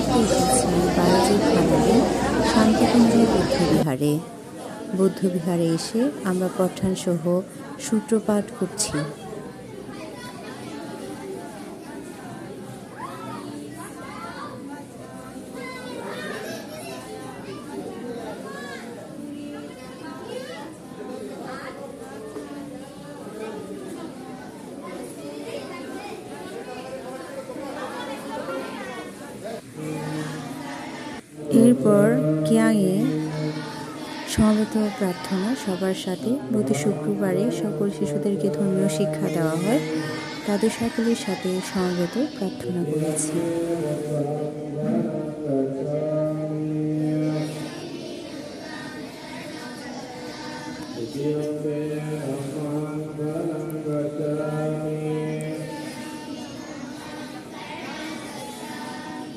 করতে এসেছি বালাজির খানারে শান্তিকুঞ্জ বৌদ্ধবিহারে। বৌদ্ধবিহারে এসে আমরা পঠানসহ সূত্রপাঠ করছি। এরপর কিয়াংয়ে সমবেত প্রার্থনা সবার সাথে। প্রতি শুক্রবারে সকল শিশুদেরকে ধর্মীয় শিক্ষা দেওয়া হয়। তাদের সকলের সাথে সমবেত প্রার্থনা করেছি।